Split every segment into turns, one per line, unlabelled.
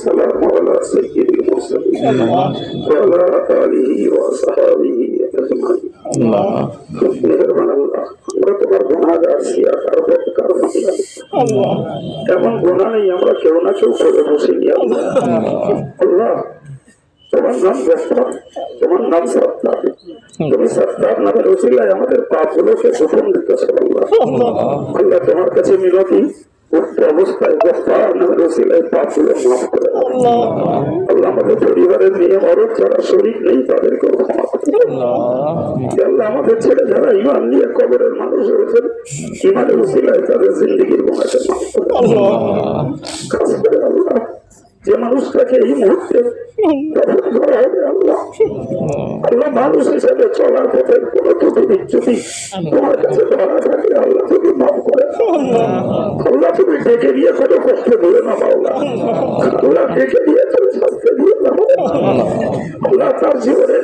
والسلام على سيد المرسلين وعلى آله وصحبه أجمعين
আল্লাহ
মেহরবান আল্লাহ আমরা তোমার গুণাগার শিয়া কারো কারো
আল্লাহ
এমন গুণা নেই আমরা কেউ না কেউ করে বসিনি আল্লাহ আল্লাহ তোমার নাম গফার তোমার নাম সত্তার তুমি সত্তার নামের ওসিলায় আমাদের পাপগুলোকে গোপন দিতেছ আল্লাহ আল্লাহ তোমার কাছে মিনতি উক্ত অবস্থায়। আল্লাহ আমাদের পরিবারের নিয়ে মরদ যারা শরীর নেই তাদেরকে ক্ষমা করে দাও। আল্লাহ আমাদের ছেলে যারা ইমান নিয়ে কবরের মানুষ হয়েছেন ইমানের উসিলায় তাদের জিন্দগির গুণাকে মাফ করে দাও। কাজ করে আল্লাহ যে মানুষটাকে এই মুহূর্তে আল্লাহ মানুষ হিসেবে চলার পথে কোন ত্রুটি বিচ্যুতি তোমার কাছে ধরা থাকে আল্লাহ তুমি মাফ করে দাও। আল্লাহ তুমি ডেকে দিয়ে কোনো কষ্ট দিলে না মাওলা আল্লাহ ডেকে দিয়ে তুমি শাস্তি দিয়ে না আল্লাহ তার জীবনের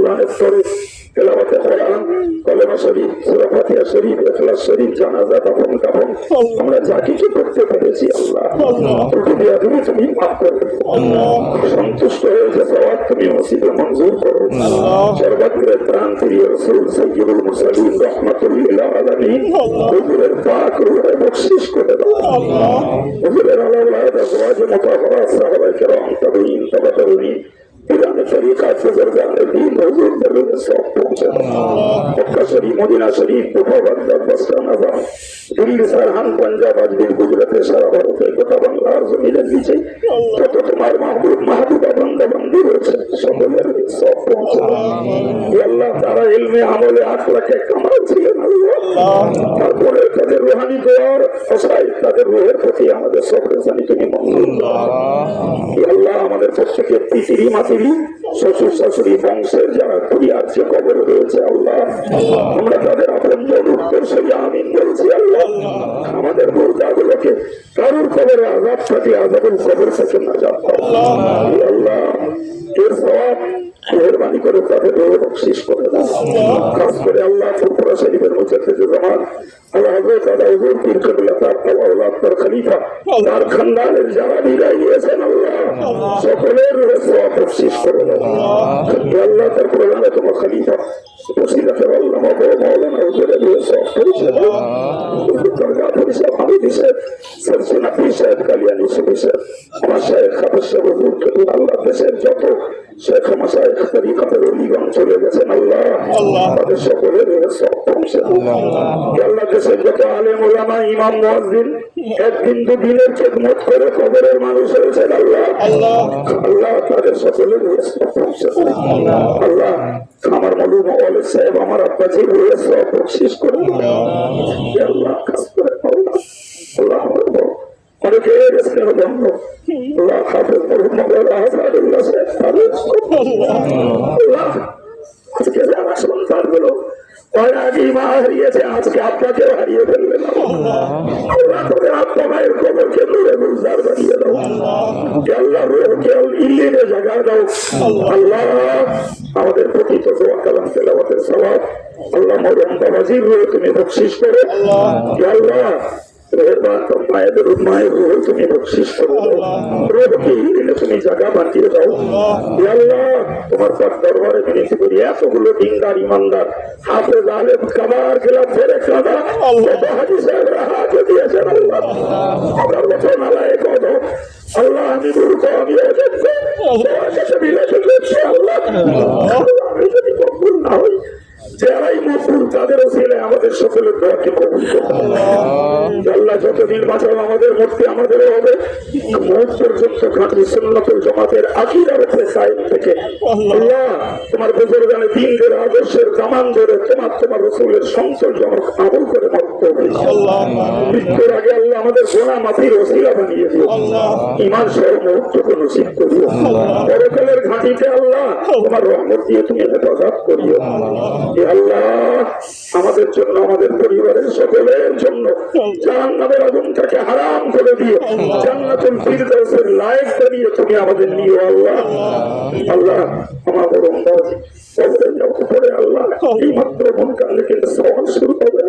কল্যাণের স্তরে তেলাওয়াতে কোরআন কলেমা শরীফ সূরা ফাতিহা শরীফ ইখলাস শরীফ জানাজা দাফন কাফন আমরা যা কিছু করতে পেরেছি আল্লাহ। তুমি তুমি তুমি মাফ করো সন্তুষ্ট হয়েছে সবাব তুমি মসজিদে মঞ্জুর করো। সর্বাগ্রে প্রাণ প্রিয় রসুল সৈয়দুল মুরসালিন রহমাতুল্লিল আলামিন হুজুরের পাক রূহে বকশিশ করে দাও। হুজুরের আলাউলাদ আজওয়াজ মুতাহহারা সাহাবায়ে কেরাম তাবিঈন তাবা তাবিঈন পিরানে তরিকা বুজুর্গানে দ্বীন হুজুরদের রূহে সব পৌঁছে Mecca Sharif Medina Sharif Kufa Baghdad Basra নাজাম Delhi সারহান পাঞ্জাব আজমির গুজরাতে সারা ভারতে গোটা বাংলার জমিনের নিচে যত তোমার মাহবুব মাহবুবা বান্দা বান্দি রয়েছে সকলের সব পৌঁছে আল্লাহ। তারা ইলমে আমলে কামাল ছিলেন আল্লাহ তারপরে তাদের রোহানি দেওয়ার আশায় তাদের রোহের প্রতি আমাদের সফরে জানি তুমি মঞ্জুর করো। হে আল্লাহ আমাদের প্রত্যেকে তিতিরি মাতিরি শ্বশুর শাশুড়ি বংশের যারা কুড়িয়ার যে কবরে রয়েছে আল্লাহ। আমরা তাদের আপন উত্তর সঙ্গে আমিন বলছি আল্লাহ। আমাদের মুর্দাগুলোকে কারুর কবরে আজাদ থাকে আজাদুল কবর থেকে না যা আল্লাহ। এর সব মেহরবানি করে তাদের বকশিস করে দাও খাস করে আল্লাহ ফুরফুরা শরীফের মুজাদ্দিদ জামান আল্লাহ হযরত আলা হুজুর পীর কিবলা তার আওলাদ তার খলিফা তার খানদানের যারা বিদায় নিয়েছেন আল্লাহ। সকলের সওয়াব বকশিস করে দাও আল্লাহ। তার প্রধান খলিফা। ওসিলাতে আল্লাহ মাবো মাওলানা হুজুরের সওয়াব পৌঁছে দরগা পরিষদ হামিদি সাহেব সরসুনা পীর কালিয়ানি সুফি আমার সাহেব খাবের হুজুর। কেবল আল্লাহ দেশের যত শেখ মাসায় অলিগণ চলে গেছেন আল্লাহ। তাদের সকলের সব পৌঁছে দাও। হে আল্লাহ দেশের যত আলেম ওলামা ইমাম মুয়াজ্জিন এক বিন্দু খেদমত করে কবরের মানুষ হয়েছেন আল্লাহ। আল্লাহ। তাদের সকলের সব পৌঁছে দাও। আল্লাহ। আমার মলুম সাহেব আমার আব্বাজির রয়ে সব করে দাও। আল্লাহ। কাজ করে আল্লাহ আল্লাহ আল্লাহ অনেকে গেছে আল্লাহ হাফেজ সাহেব তাদের আল্লাহ আজকে যারা সন্তানগুলো কয় আগে হারিয়েছে আজকে আপনাকেও হারিয়ে ফেললেন আল্লাহ তোদের ভাইয়ের কবরকে নূরে গুলজার বানিয়ে দাও। আল্লাহ রুহকে ইল্লিনে জায়গা দাও। আল্লাহ আমাদের প্রতি তো দোয়া কালাম তেলাওয়াতের সওয়াব। আল্লাহ মরহুম বাবাজির তুমি বকশিস করো। আল্লাহ তুমি বকশিস করো রোহকে ইল্লিনে তুমি জায়গা বানিয়ে দাও আল্লাহ তোমার পাক দরবারে বিনতি করি এতগুলো দিনদার ইমানদার হাফেজ আলেম কাবার গেলাম ফেরে কাদা হাজি সাহেবরা হাত দিয়েছেন আল্লাহ আমরা কত নালায় কত আল্লাহ আমি মূর্খ আমি অযোগ্য তোমার কাছে বিলাসে আল্লাহ আল্লাহ, আমি যদি কবুল না হই ছেলে আমাদের সকলের দোয়াকে কবুল আল্লাহ যতদিন বাঁচাও আমাদের মূর্তি আমাদেরও হবে। মৌত পর্যন্ত খাঁটি সুন্নতুল জমাতের আকিদার উপরে কায়েম থেকে। আল্লাহ। তোমার বুজুর্গানে দিনদের আদর্শের দামান ধরে তোমার তোমার রসুলের সংসদ জনক আমল করে মৃত্যুর আগে আল্লাহ আমাদের গোনা মাফির ওসিলা বানিয়ে দিও। ইমান সহ মুহূর্তকে নসিব করিও। পরকালের ঘাঁটিতে আল্লাহ তোমার রহমত দিয়ে তুমি হেফাজত করিও। আল্লাহ আমাদের জন্য আমাদের পরিবারের সকলের জন্য জাহান্নামের আগুনটাকে হারাম করে দিয়ে জান্নাতুল ফিরদাউসের লাইফ করিয়ে তুমি আমাদের নিও আল্লাহ আল্লাহ আমার বড় কবরে যাওয়ার আল্লাহ এই মাত্র মন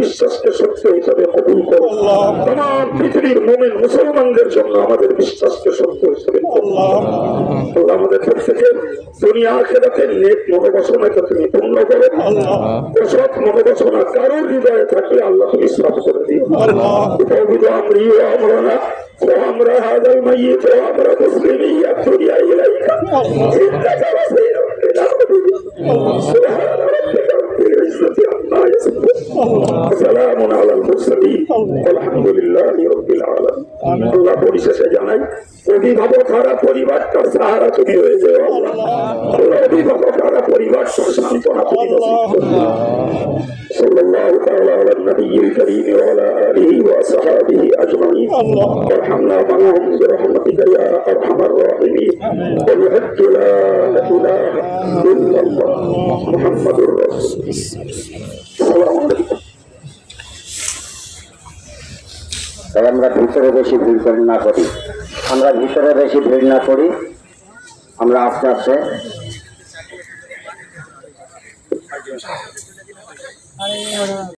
বিশ্বাসকে সত্য হিসাবে কবুল করো। আমার পৃথিবীর মোমেন মুসলমানদের জন্য আমাদের বিশ্বাসকে সত্য হিসাবে আল্লাহ আমাদের থেকে দুনিয়া খেলাতে নেট মনোবাসনাকে তুমি পূর্ণ করো। অসৎ মনোবাসনা কারোর হৃদয়ে থাকলে আল্লাহ তুমি সাফ করে দিও। আমরি আমরা না আমরা হাজার মাইয়ে আমরা মুসলিম ইয়া তুরিয়া ইলাইকা অভিভাবক হারা পরিবারটার সাহারা তুমি হয়ে যাও আল্লাহ আল্লাহ অভিভাবক হারা পরিবারটার সান্ত্বনা তুমি নসিব করো। صلى الله تعالى على النبي الكريم وعلى آله وصحابه أجمعين وارحمنا معهم برحمتك يا أرحم الراحمين وبحق لا إله إلا الله محمد رسول السلام عليكم
তাই আমরা ভিতরে বেশি ভিড় করি না করি আমরা ভিতরে বেশি ভিড় না করি। আমরা আস্তে আস্তে